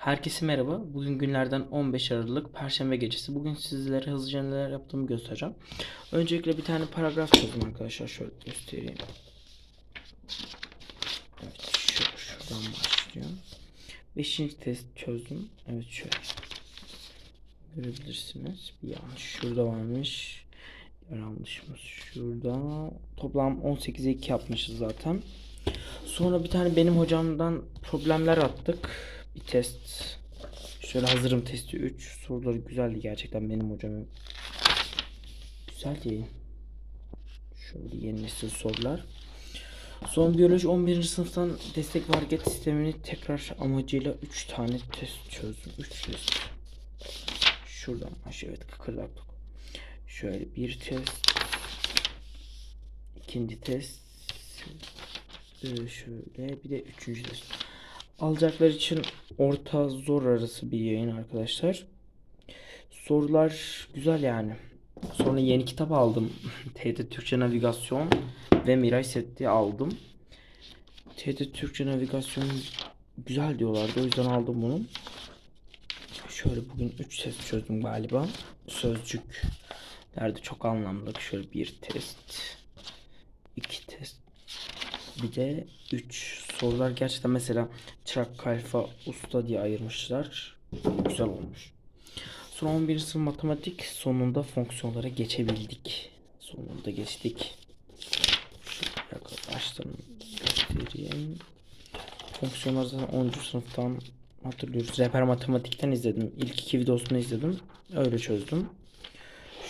Herkese merhaba. Bugün günlerden 15 Aralık Perşembe gecesi. Bugün sizlere hızlıca neler yaptığımı göstereceğim. Öncelikle bir tane paragraf çözdüm arkadaşlar. Şöyle göstereyim. Evet, şu, şuradan başlıyor. Beşinci test çözdüm. Evet şöyle. Görebilirsiniz. Bir yanlış şurada varmış. Yanlışımız şurada. Toplam 18'e 2 yapmışız zaten. Sonra bir tane benim hocamdan problemler attık. Bir test. Şöyle hazırım testi 3. Soruları güzeldi gerçekten benim hocamın. Güzel değil. Şöyle yeni nesil sorular. Son biyoloji 11. sınıftan destek ve sistemini tekrar amacıyla 3 tane test çözdüm. 3 test. Şuradan aşağı evet kıkırdaklık. Şöyle bir test. ikinci test. Ee, şöyle bir de üçüncü test. Alacaklar için orta zor arası bir yayın arkadaşlar. Sorular güzel yani. Sonra yeni kitap aldım. TET Türkçe Navigasyon ve Miray Seti aldım. TET Türkçe Navigasyon güzel diyorlardı. O yüzden aldım bunu. Şöyle bugün 3 test çözdüm galiba. Sözcüklerde çok anlamlı. Şöyle bir test. iki test. Bir de 3 sorular gerçekten mesela Çırak Kalfa Usta diye ayırmışlar. Güzel olmuş. Sonra 11. sınıf matematik sonunda fonksiyonlara geçebildik. Sonunda geçtik. Baştan göstereyim. Fonksiyonlar zaten 10. sınıftan hatırlıyoruz. Rehber matematikten izledim. İlk iki videosunu izledim. Öyle çözdüm.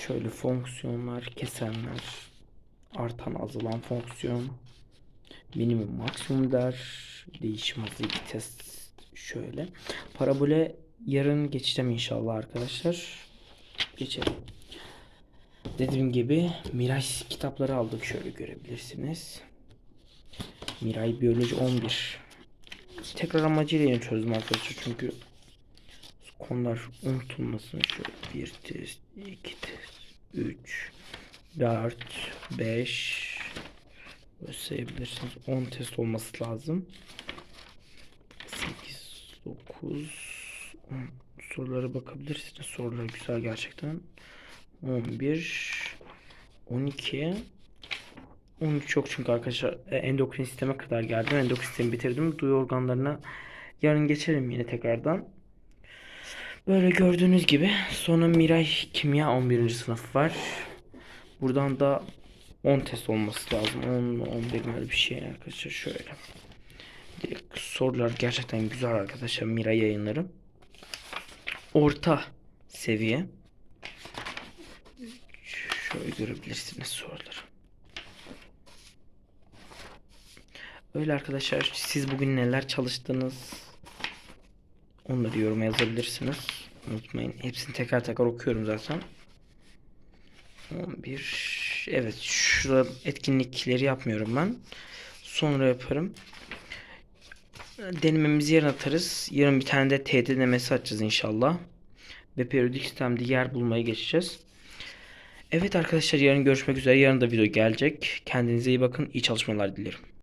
Şöyle fonksiyonlar, kesenler, artan azalan fonksiyon, minimum maksimum der, değişim hızı iki test şöyle. Parabole yarın geçeceğim inşallah arkadaşlar. Geçelim. Dediğim gibi Miray kitapları aldık şöyle görebilirsiniz. Miray Biyoloji 11. Tekrar amacıyla yeni çözdüm arkadaşlar çünkü konular unutulmasın. Şöyle bir test, iki test, üç, dört, beş sayabilirsiniz. 10 test olması lazım. 8, 9, 10 sorulara bakabilirsiniz. Sorular güzel gerçekten. 11, 12, 13 yok çünkü arkadaşlar e, endokrin sisteme kadar geldim. Endokrin sistemi bitirdim. Duyu organlarına yarın geçerim yine tekrardan. Böyle gördüğünüz gibi sonra Miray Kimya 11. sınıf var. Buradan da 10 test olması lazım. 10 11 böyle bir şey arkadaşlar şöyle. Direkt sorular gerçekten güzel arkadaşlar Miray yayınları. Orta seviye. Şöyle görebilirsiniz soruları. Öyle arkadaşlar siz bugün neler çalıştınız? Onları yoruma yazabilirsiniz. Unutmayın. Hepsini tekrar tekrar okuyorum zaten. 11 Evet şurada etkinlikleri yapmıyorum ben. Sonra yaparım. Denememizi yarın atarız. Yarın bir tane de TET denemesi açacağız inşallah. Ve periyodik sistemde yer bulmaya geçeceğiz. Evet arkadaşlar yarın görüşmek üzere. Yarın da video gelecek. Kendinize iyi bakın. İyi çalışmalar dilerim.